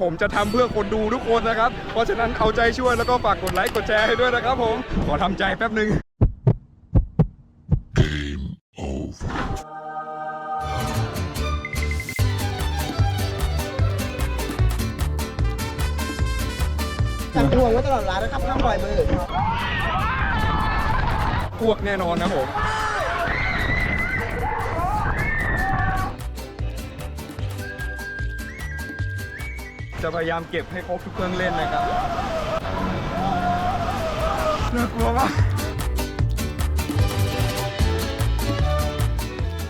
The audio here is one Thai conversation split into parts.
ผมจะทำเพื่อคนดูทุกคนนะครับ เพราะฉะนั้นเอาใจช่วยแล้วก็ฝากกดไลค์กดแชร์ให้ด้วยนะครับผม ขอทำใจแป๊บหนึ่งจับห่วงไว้ตลอดเวลานะครับห้ามปล่อยมือ พวกแน่นอนนะผม จะพยายามเก็บให้ครบทุกเครื่องเล่นนะครับน่ากลัวมาก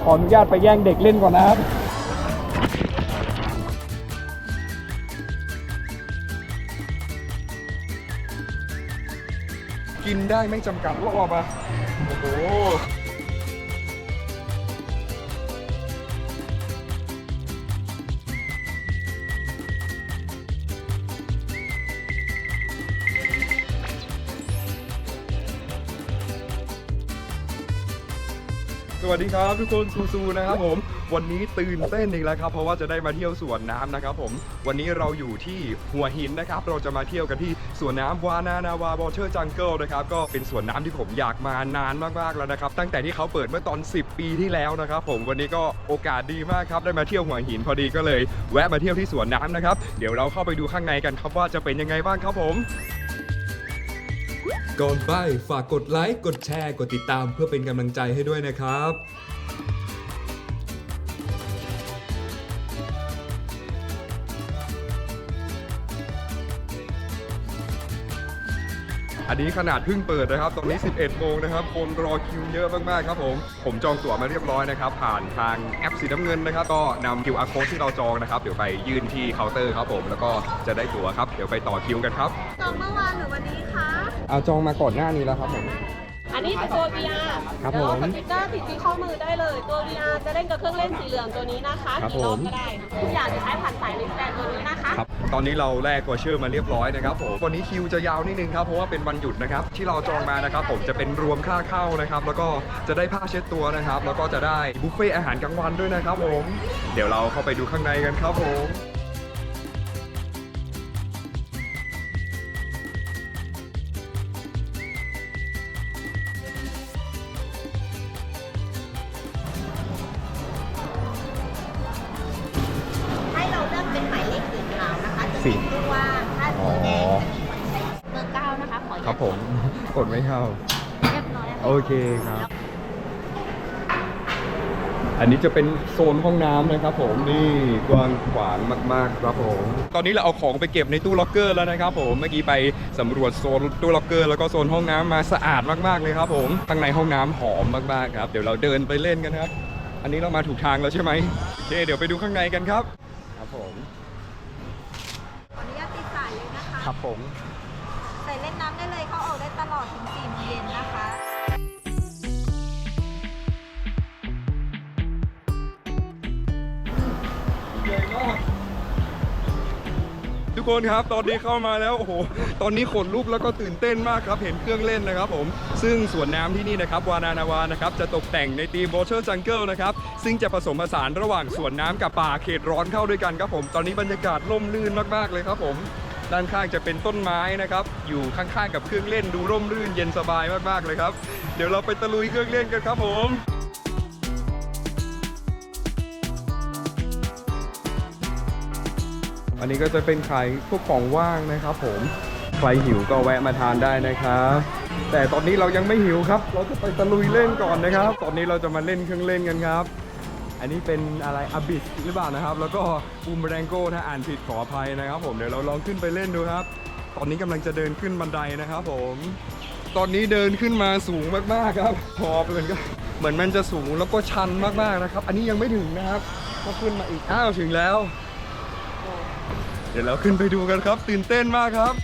ขออนุญาตไปแย่งเด็กเล่นก่อนนะครับ กินได้ไม่จำกัดรอบอะโอ้โห วัสดีครับทุกคนซูๆนะครับผมวันนี้ตื่นเต้นอีกแล้วครับ เพราะว่าจะได้มาเที่ยวสวนน้ำนะครับผมวันนี้เราอยู่ที่หัวหินนะครับ เราจะมาเที่ยวกันที่สวนน้ำวานานาวาบอเชอร์จังเกิลนะครับก็เป็นสวนน้ำที่ผมอยากมานานมากๆแล้วนะครับ ตั้งแต่ที่เขาเปิดเมื่อตอน 10 ปีที่แล้วนะครับ ผมวันนี้ก็โอกาสดีมากครับได้มาเที่ยวหัวหินพอดีก็เลย แวะมาเที่ยวที่สวนน้ำนะครับ เดี๋ยวเราเข้าไปดูข้างในกันครับว่าจะเป็นยังไงบ้างครับผม ก่อนไปฝากกดไลค์ กดแชร์ กดติดตามเพื่อเป็นกำลังใจให้ด้วยนะครับ อันนี้ขนาดเพิ่งเปิดนะครับ ตอนนี้ 11 โมงนะครับ คนรอคิวเยอะมากๆครับผม ผมจองตั๋วมาเรียบร้อยนะครับ ผ่านทางแอปสีน้ำเงินนะครับ ก็นำ QR code ที่เราจองนะครับ เดี๋ยวไปยื่นที่เคาน์เตอร์ครับผม แล้วก็จะได้ตั๋วครับ เดี๋ยวไปต่อคิวกันครับ จองเมื่อวานหรือวันนี้คะเอาจองมาก่อนหน้านี้แล้วครับผม อันนี้เป็นตัว VR ครับเดี๋ยวเอาผมสติ๊กเกอร์ติดที่ข้อมือได้เลย ตัว VR จะเล่นกับเครื่องเล่นสีเหลืองตัวนี้นะคะครับกี่รอบผม ก็ได้ ทุกอย่างจะใช้ผ่านสายลิงก์แดนตัวนี้นะคะ ครับ ตอนนี้เราแลกวอเชอร์มาเรียบร้อยนะครับผมวันนี้คิวจะยาวนิดนึงครับเพราะว่าเป็นวันหยุดนะครับที่เราจองมานะครับผมจะเป็นรวมค่าเข้านะครับแล้วก็จะได้ผ้าเช็ดตัวนะครับแล้วก็จะได้บุฟเฟ่อาหารกลางวันด้วยนะครับผมเดี๋ยวเราเข้าไปดูข้างในกันครับผม คะขออนุครัญาบตผม กดไม่เข้า เรียบร้อยแล้วโอเคครับ อันนี้จะเป็นโซนห้องน้ำนะครับผมนี่กว้างขวางมาก ๆ ครับผม ตอนนี้เราเอาของไปเก็บในตู้ล็อกเกอร์แล้วนะครับผมเมื่อกี้ไปสำรวจโซนตู้ล็อกเกอร์แล้วก็โซนห้องน้ำมาสะอาดมากๆเลยครับผมข้างในห้องน้ำหอมมากๆครับ เดี๋ยวเราเดินไปเล่นกันครับ อันนี้เรามาถูกทางแล้วใช่ไหมโอเคเดี๋ยวไปดูข้างในกันครับ ครับผม ขออนุญาตติดสายเลยนะคะ ครับผมใส่เล่นน้ำ ได้เลยเขาออกได้ตลอดถึง4โมงเย็นนะคะทุกคนครับตอนนี้เข้ามาแล้วโอ้โหตอนนี้ขนลุกแล้วก็ตื่นเต้นมากครับเห็นเครื่องเล่นนะครับผมซึ่งสวนน้ำที่นี่นะครับวานานาวานะครับจะตกแต่งในธีม Water Jungle นะครับซึ่งจะผสมผสานระหว่างสวนน้ำกับป่าเขตร้อนเข้าด้วยกันครับผม ตอนนี้บรรยากาศร่มรื่นมากๆเลยครับผม ด้านข้างจะเป็นต้นไม้นะครับ อยู่ข้างๆกับเครื่องเล่นดูร่มรื่นเย็นสบายมากๆเลยครับ เดี๋ยวเราไปตะลุยเครื่องเล่นกันครับผมอันนี้ก็จะเป็นขายพวกของว่างนะครับ ผม ใครหิวก็แวะมาทานได้นะครับ แต่ตอนนี้เรายังไม่หิวครับ เราจะไปตะลุยเล่นก่อนนะครับ ตอนนี้เราจะมาเล่นเครื่องเล่นกันครับ อันนี้เป็นอะไรอบิสหรือเปล่านะครับ แล้วก็บูมแรงโก้ถ้าอ่านผิดขออภัยนะครับผมเดี๋ยวเราลองขึ้นไปเล่นดูครับ ตอนนี้กำลังจะเดินขึ้นบันไดนะครับผม ตอนนี้เดินขึ้นมาสูงมากๆครับพอเหมือนก็เหมือนมันจะสูงแล้วก็ชันมากๆนะครับ อันนี้ยังไม่ถึงนะครับก็ขึ้นมาอีกอ้าวถึงแล้ว เดี๋ยวเราขึ้นไปดูกันครับ ตื่นเต้นมากครับ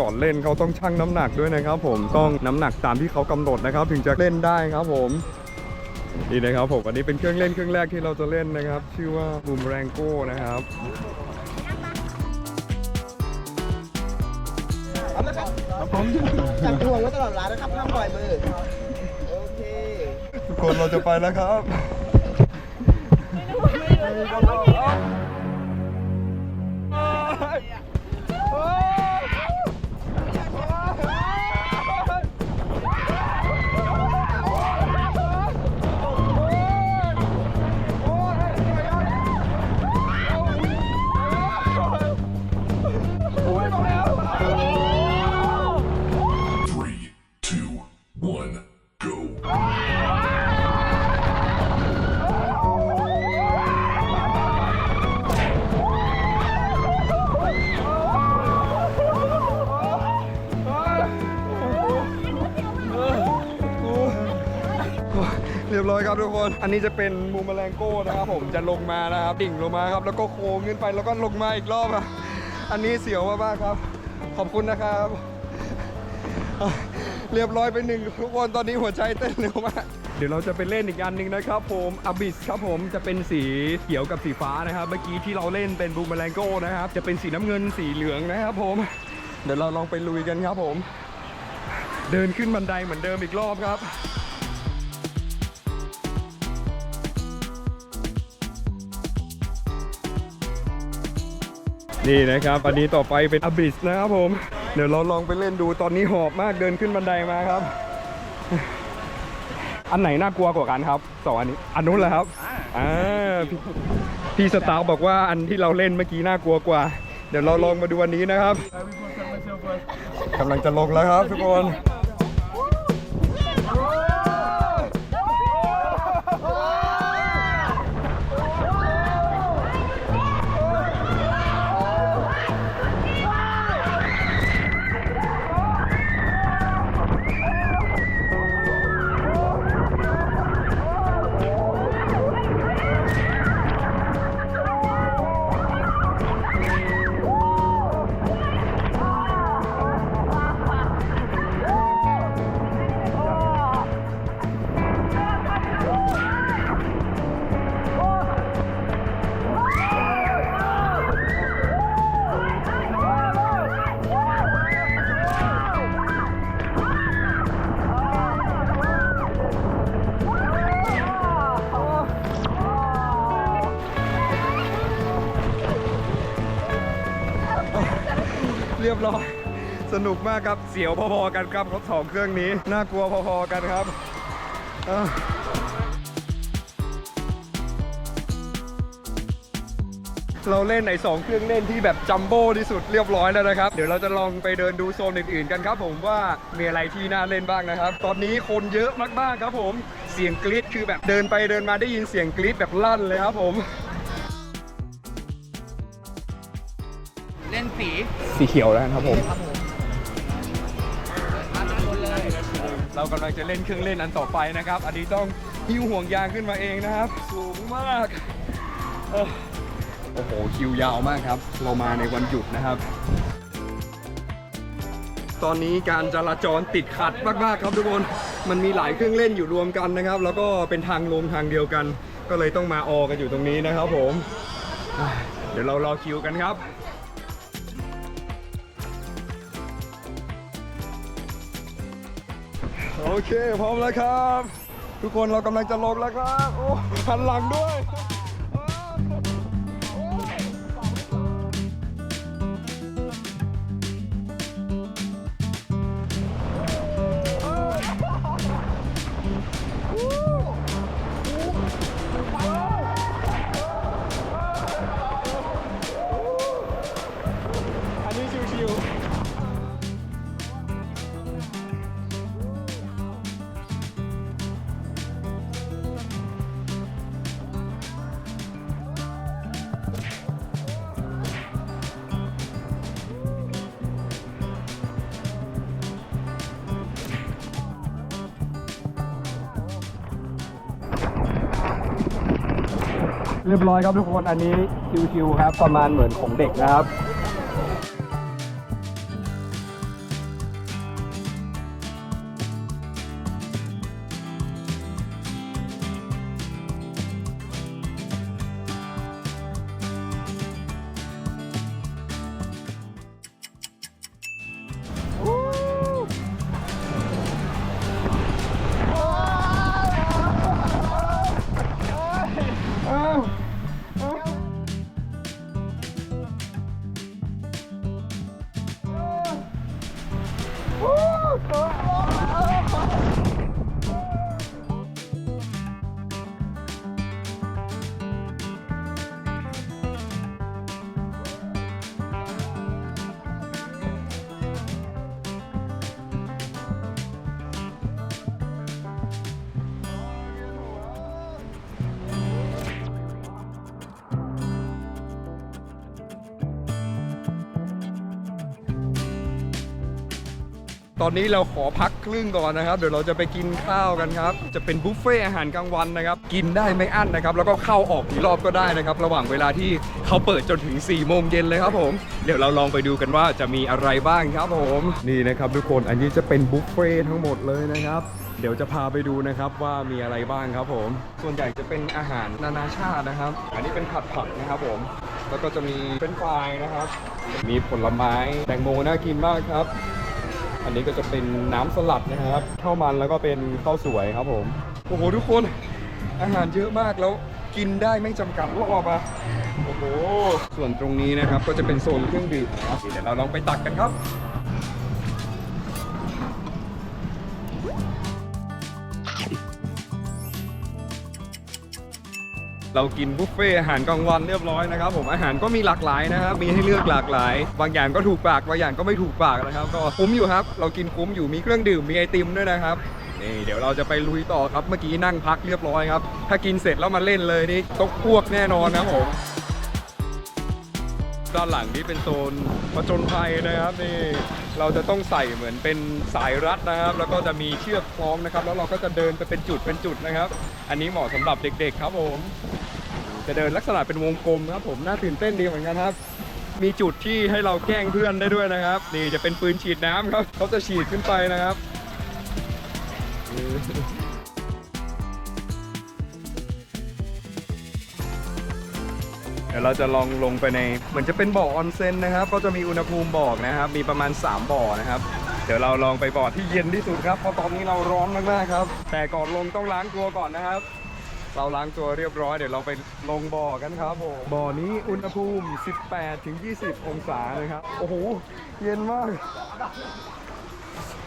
ก่อนเล่นเขาต้องชั่งน้ำหนักด้วยนะครับ ผมต้องน้ำหนักตามที่เขากำหนดนะครับ ถึงจะเล่นได้ครับผมนี่นะครับผมอันนี้เป็นเครื่องเล่นเครื่องแรกที่เราจะเล่นนะครับ ชื่อว่าบูมแรงโก้นะครับเอาละครับผมจับห่วงไว้ตลอดเวลานะครับห้ามปล่อยมือโอเคทุกคนเราจะไปแล้วครับไม่ Three, เรียบร้อยครับทุกคน อันนี้จะเป็นมูมแมลงโก้นะครับผมจะลงมานะครับดิ่งลงมาครับ แล้วก็โค้งขึ้นไปแล้วก็ลงมาอีกรอบอะอันนี้เสียวมากๆครับ ขอบคุณนะครับ เรียบร้อยไปหนึ่งทุกคนตอนนี้หัวใจเต้นเร็วมากเดี๋ยวเราจะไปเล่นอีกอันหนึ่งนะครับผมอบิสครับผมจะเป็นสีเขียวกับสีฟ้านะครับ เมื่อกี้ที่เราเล่นเป็นบูมแมลงโก้นะครับ จะเป็นสีน้ำเงินสีเหลืองนะครับผม เดี๋ยวเราลองไปลุยกันครับผม เดินขึ้นบันไดเหมือนเดิมอีกรอบครับ นี่นะครับ อันนี้ต่อไปเป็นอบิสนะครับผม เดี๋ยวเราลองไปเล่นดูตอนนี้หอบมากเดินขึ้นบันไดมาครับ อันไหนน่ากลัวกว่ากันครับสองอันนี้อันนู้นแหละครับอ่าพี่พี่สตาร์บอกว่าอันที่เราเล่นเมื่อกี้น่ากลัวกว่า เดี๋ยวเราลองมาดูอันนี้นะครับกำลังจะลงแล้วครับทุกคน นุกมากครับ เสียวพอๆกันครับรถสองเครื่องนี้ น่ากลัวพอๆกันครับอะเราเล่นในสองเครื่องเล่นที่แบบจัมโบ้ที่สุดเรียบร้อยแล้วนะครับ เดี๋ยวเราจะลองไปเดินดูโซนอื่นๆกันครับ ผมว่ามีอะไรที่น่าเล่นบ้างนะครับ ตอนนี้คนเยอะมากๆครับ ผมเสียงกรี๊ดคือแบบเดินไปเดินมาได้ยินเสียงกรี๊ดแบบลั่นเลยครับผม เล่นสีสีเขียวแล้วครับผม เรากำลังจะเล่นเครื่องเล่นอันต่อไปนะครับ อันนี้ต้องหิ้วห่วงยางขึ้นมาเองนะครับ สูงมากเอ้อโอ้โหคิวยาวมากครับ เรามาในวันหยุดนะครับ ตอนนี้การจราจรติดขัดมากๆครับทุกคน มันมีหลายเครื่องเล่นอยู่รวมกันนะครับ แล้วก็เป็นทางลงทางเดียวกัน ก็เลยต้องมาออกันอยู่ตรงนี้นะครับผมอะเดี๋ยวเรารอคิวกันครับ โอเค พร้อมแล้วครับ ทุกคนเรากำลังจะลงแล้วครับ โอ้หันหลังด้วย เรียบร้อยครับทุกคน อันนี้ชิวๆครับ ประมาณเหมือนของเด็กนะครับ ตอนนี้เราขอพักครึ่งก่อนนะครับ เดี๋ยวเราจะไปกินข้าวกันครับ จะเป็นบุฟเฟ่อาหารกลางวันนะครับ กินได้ไม่อั้นนะครับ แล้วก็เข้าออกกี่รอบก็ได้นะครับ ระหว่างเวลาที่เขาเปิดจนถึง4ี่โมงเย็นเลยครับผม เดี๋ยวเราลองไปดูกันว่าจะมีอะไรบ้างครับผม นี่นะครับทุกคน อันนี้จะเป็นบุฟเฟ่ทั้งหมดเลยนะครับ เดี๋ยวจะพาไปดูนะครับว่ามีอะไรบ้างครับผม ส่วนใหญ่จะเป็นอาหารนานาชาตินะครับ อันนี้เป็นผัดผักนะครับผม แล้วก็จะมีเป็นฟนะครับ มีผลไม้ แตงโมน่ากินมากครับ อันนี้ก็จะเป็นน้ำสลัดนะครับข้าวมันแล้วก็เป็นข้าวสวยครับผมโอ้โหทุกคนอาหารเยอะมากแล้วกินได้ไม่จำกัดรอบอะโอ้โหส่วนตรงนี้นะครับก็จะเป็นโซนเครื่องดื่มนะครับเดี๋ยวเราลองไปตักกันครับ เรากินบุฟเฟ่อาหารกลางวันเรียบร้อยนะครับผมอาหารก็มีหลากหลายนะครับมีให้เลือกหลากหลาย บางอย่างก็ถูกปากบางอย่างก็ไม่ถูกปากนะครับ ก็คุ้มอยู่ครับ เรากินคุ้มอยู่มีเครื่องดื่มมีไอติมด้วยนะครับนี่เดี๋ยวเราจะไปลุยต่อครับเมื่อกี้นั่งพักเรียบร้อยครับถ้ากินเสร็จแล้วมาเล่นเลยนี่ตกพวกแน่นอนนะครับผมด้านหลังนี้เป็นโซนผจญภัยนะครับนี่เราจะต้องใส่เหมือนเป็นสายรัดนะครับ แล้วก็จะมีเชือกคล้องนะครับ แล้วเราก็จะเดินไปเป็นจุดเป็นจุดนะครับ อันนี้เหมาะสำหรับเด็กๆครับผม จะเดินลักษณะเป็นวงกลมครับผมน่าตื่นเต้นดีเหมือนกันครับ มีจุดที่ให้เราแกล้งเพื่อนได้ด้วยนะครับ นี่จะเป็นปืนฉีดน้ำครับเขาจะฉีดขึ้นไปนะครับเดี๋ยวเราจะลองลงไปในเหมือนจะเป็นบ่อออนเซ็นนะครับ ก็จะมีอุณหภูมิบ่อนะครับ มีประมาณ 3 บ่อนะครับ เดี๋ยวเราลองไปบ่อที่เย็นที่สุดครับ เพราะตอนนี้เราร้อนมากๆครับ แต่ก่อนลงต้องล้างตัวก่อนนะครับ เราล้างตัวเรียบร้อยเดี๋ยวเราไปลงบ่อกันครับผมบ่อนี้อุณหภูมิ 18ถึง20 องศาเลยครับ โอ้โห เย็นมาก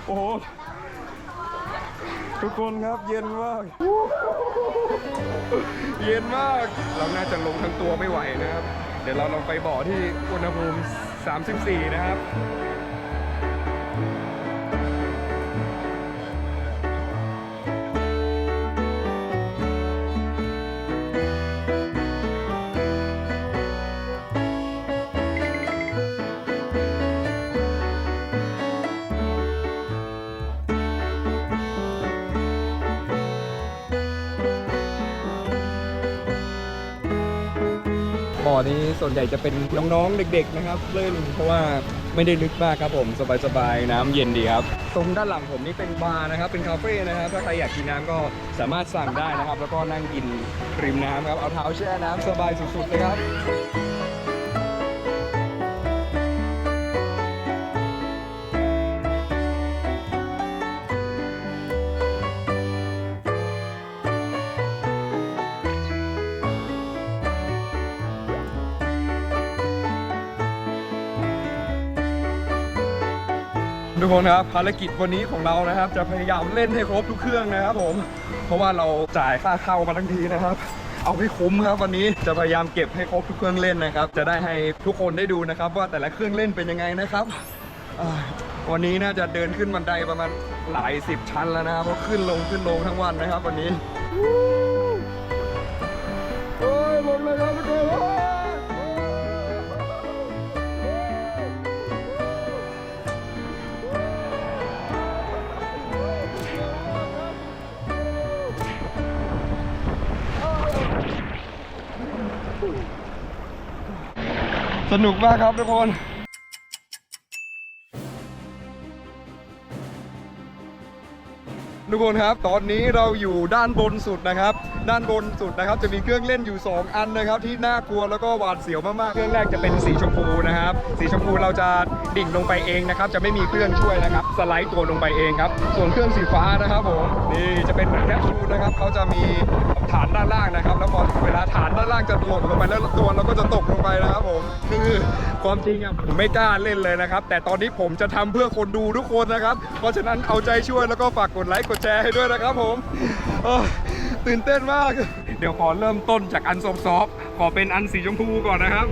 โอ้โห ทุกคนครับเย็นมาก เย็นมาก เราน่าจะลงทั้งตัวไม่ไหวนะครับ เดี๋ยวเราลองไปบ่อที่อุณหภูมิ 34 นะครับ บ่อนี้ส่วนใหญ่จะเป็นน้องๆเด็ก ๆ นะครับเล่นเพราะว่าไม่ได้ลึกมากครับผมสบายๆน้ำเย็นดีครับตรงด้านหลังผมนี่เป็นบาร์นะครับเป็นคาเฟ่นะครับถ้าใครอยากกินน้ำก็สามารถสั่งได้นะครับ แล้วก็นั่งกินริมน้ำครับเอาเท้าแช่น้ำสบายสุดๆเลยครับ คนครับภารกิจวันนี้ของเรานะครับ จะพยายามเล่นให้ครบทุกเครื่องนะครับผม เพราะว่าเราจ่ายค่าเข้ามาทั้งทีนะครับ เอาให้คุ้มครับวันนี้จะพยายามเก็บให้ครบทุกเครื่องเล่นนะครับ จะได้ให้ทุกคนได้ดูนะครับ ว่าแต่ละเครื่องเล่นเป็นยังไงนะครับวันนี้น่าจะเดินขึ้นบันไดประมาณหลายสิบชั้นแล้วนะครับเพราะขึ้นลงขึ้นลงทั้งวันนะครับ วันนี้โอ้ยหมดเลยครับทุกคน สนุกมากครับทุกคนทุกคนครับ ตอนนี้เราอยู่ด้านบนสุดนะครับ ด้านบนสุดนะครับ จะมีเครื่องเล่นอยู่ 2 อันนะครับ ที่น่ากลัวแล้วก็หวาดเสียวมากๆ เครื่องแรกจะเป็นสีชมพูนะครับ สีชมพูเราจะดิ่งลงไปเองนะครับ จะไม่มีเครื่องช่วยนะครับ สไลด์ตัวลงไปเองครับ ส่วนเครื่องสีฟ้านะครับผม นี่จะเป็นเหมือนแคปซูลนะครับ เขาจะมี ฐานด้านล่างนะครับ แล้วพอเวลาฐานด้านล่างจะหล่นลงไปแล้วตัวเราก็จะตกลงไปนะครับผมคือความจริงอะผมไม่กล้าเล่นเลยนะครับ แต่ตอนนี้ผมจะทำเพื่อคนดูทุกคนนะครับ เพราะฉะนั้นเอาใจช่วยแล้วก็ฝากกดไลค์กดแชร์ให้ด้วยนะครับผมตื่นเต้นมาก เดี๋ยวขอเริ่มต้นจากอันซอฟๆขอเป็นอันสีชมพูก่อนนะครับ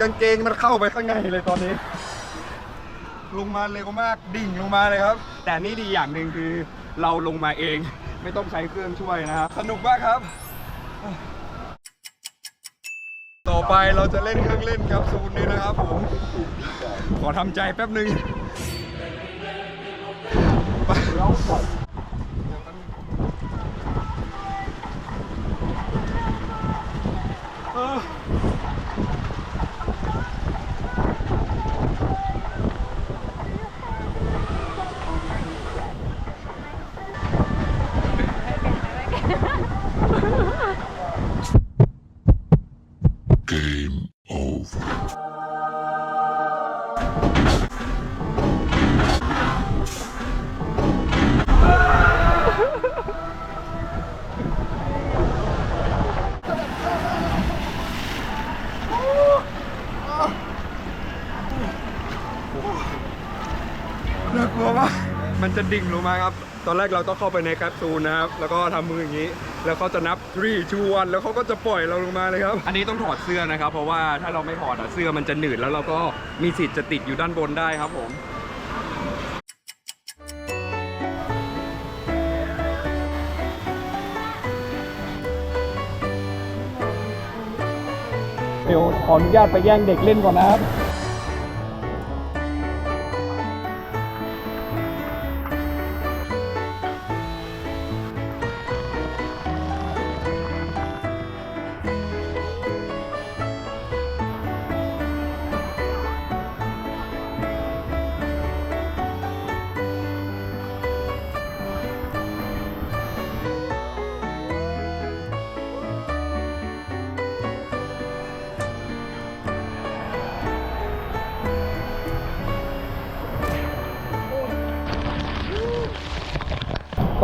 กางเกงมันเข้าไปข้างในเลยตอนนี้ ลงมาเร็วมากดิ่งลงมาเลยครับ แต่นี่ดีอย่างหนึ่งคือเราลงมาเอง ไม่ต้องใช้เครื่องช่วยนะครับสนุกมากครับ ต่อไปเราจะเล่นเครื่องเล่นครับซูนนี้นะครับผมขอทำใจแป๊บหนึ่งไปเออ มันจะดิ่งลงมาครับ ตอนแรกเราต้องเข้าไปในแคปซูลนะครับ แล้วก็ทำมืออย่างนี้ แล้วเขาจะนับ 3 2 1 แล้วเขาก็จะปล่อยเราลงมาเลยครับ อันนี้ต้องถอดเสื้อนะครับ เพราะว่าถ้าเราไม่ถอดอะเสื้อมันจะหนืดแล้วเราก็มีสิทธิ์จะติดอยู่ด้านบนได้ครับผม เดี๋ยวขออนุญาตไปแย่งเด็กเล่นก่อนนะครับ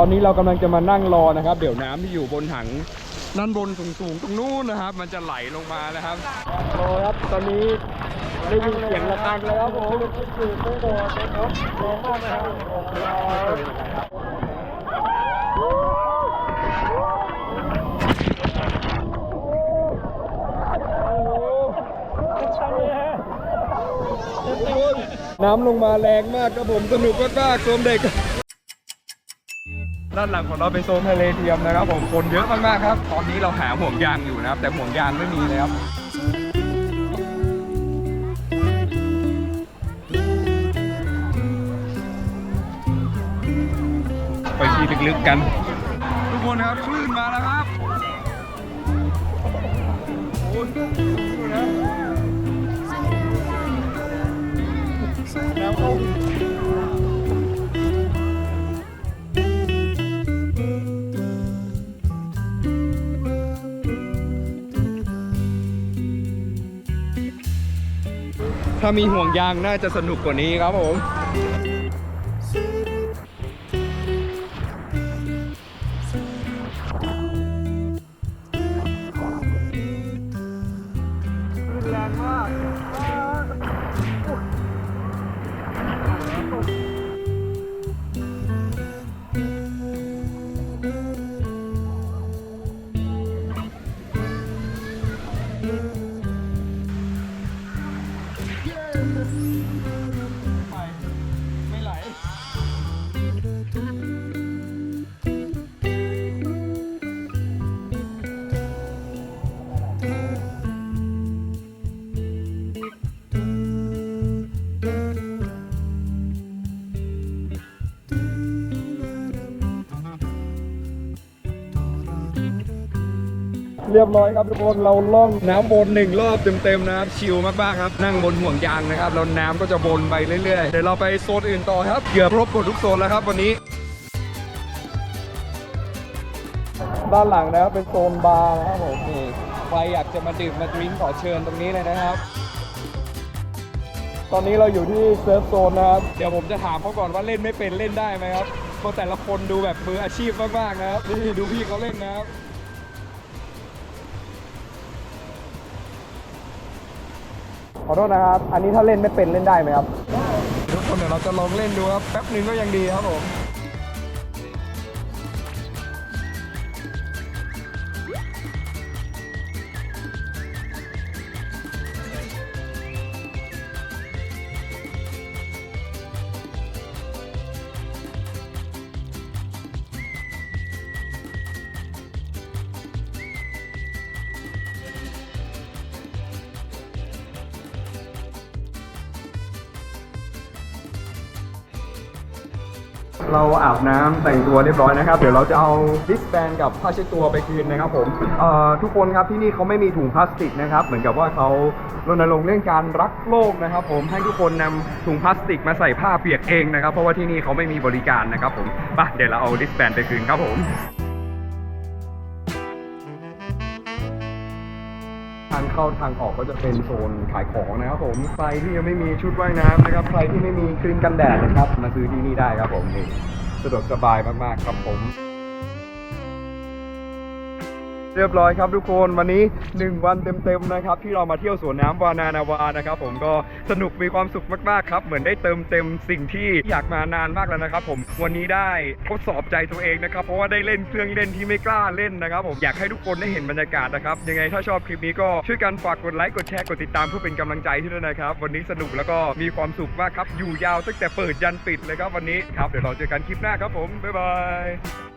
อนนี้เรากำลังจะมานั่งรอนะครับ เดี๋ยวน้ำที่อยู่บนถังด้านบนสูงๆตรงนู้นนะครับ มันจะไหลลงมานะครับรอครับตอนนี้ได้ยินเสียงระฆังแล้วครับผมคือไม่รอนะครับรอมากนะครับน้ำลงมาแรงมากครับผมสนุกมากๆโซมเด็ก ด้านหลังของเราเป็นโซนทะเลเทียมนะครับผมคนเยอะมากๆครับ ตอนนี้เราหาห่วงยางอยู่นะครับ แต่ห่วงยางไม่มีเลยครับไปที่ลึกๆกัน ทุกคนครับคลื่นมาแล้วครับ ถ้ามีห่วงยางน่าจะสนุกกว่านี้ครับผม เรียบร้อยครับทุกคนเราล่องน้ำบนหนึ่งรอบเต็มๆนะครับชิลมากๆครับนั่งบนห่วงยางนะครับแล้วน้ำก็จะวนไปเรื่อยๆเดี๋ยวเราไปโซนอื่นต่อครับเกือบครบหมดทุกโซนแล้วครับวันนี้ ด้านหลังนะครับเป็นโซนบาร์นะครับผมนี่ใครอยากจะมาดื่มมาดริ้งขอเชิญตรงนี้เลยนะครับ ตอนนี้เราอยู่ที่เซิร์ฟโซนนะครับเดี๋ยวผมจะถามเขาก่อนว่าเล่นไม่เป็นเล่นได้ไหมครับเพราะแต่ละคนดูแบบมืออาชีพมากๆนะครับนี่ดูพี่เขาเล่นนะครับ ขอโทษนะครับ อันนี้ถ้าเล่นไม่เป็นเล่นได้ไหมครับ ทุกคนเดี๋ยวเราจะลองเล่นดูครับ แป๊บหนึ่งก็ยังดีครับผม เราอาบน้ำแต่งตัวเรียบร้อยนะครับ เดี๋ยวเราจะเอาดิสแบนกับผ้าเช็ดตัวไปคืนนะครับผมทุกคนครับที่นี่เขาไม่มีถุงพลาสติกนะครับ เหมือนกับว่าเขารณรงค์เรื่องการรักโลกนะครับ ผมให้ทุกคนนำถุงพลาสติกมาใส่ผ้าเปียกเองนะครับ เพราะว่าที่นี่เขาไม่มีบริการนะครับผมไปเดี๋ยวเราเอาดิสแบนไปคืนครับผม เข้าทางออกก็จะเป็นโซนขายของนะครับผมใครที่ยังไม่มีชุดว่ายน้ำนะครับใครที่ไม่มีครีมกันแดดนะครับมาซื้อที่นี่ได้ครับผมนี่สะดวกสบายมากๆครับผม เรียบร้อยครับทุกคนวันนี้ 1 วันเต็มๆนะครับที่เรามาเที่ยวสวนน้ำวานานาวานะครับผมก็สนุกมีความสุขมากๆครับ เหมือนได้เติมเต็มสิ่งที่อยากมานานมากแล้วนะครับ ผมวันนี้ได้ทดสอบใจตัวเองนะครับเพราะว่าได้เล่นเครื่องเล่นที่ไม่กล้าเล่นนะครับ ผมอยากให้ทุกคนได้เห็นบรรยากาศนะครับยังไงถ้าชอบคลิปนี้ก็ช่วยกันฝากกดไลค์กดแชร์กดติดตามเพื่อเป็นกำลังใจให้ด้วยนะครับ วันนี้สนุกแล้วก็มีความสุขมากครับอยู่ยาวตั้งแต่เปิดยันปิดเลยครับวันนี้ครับเดี๋ยวเราเจอกันคลิปหน้าครับผมบ๊ายบาย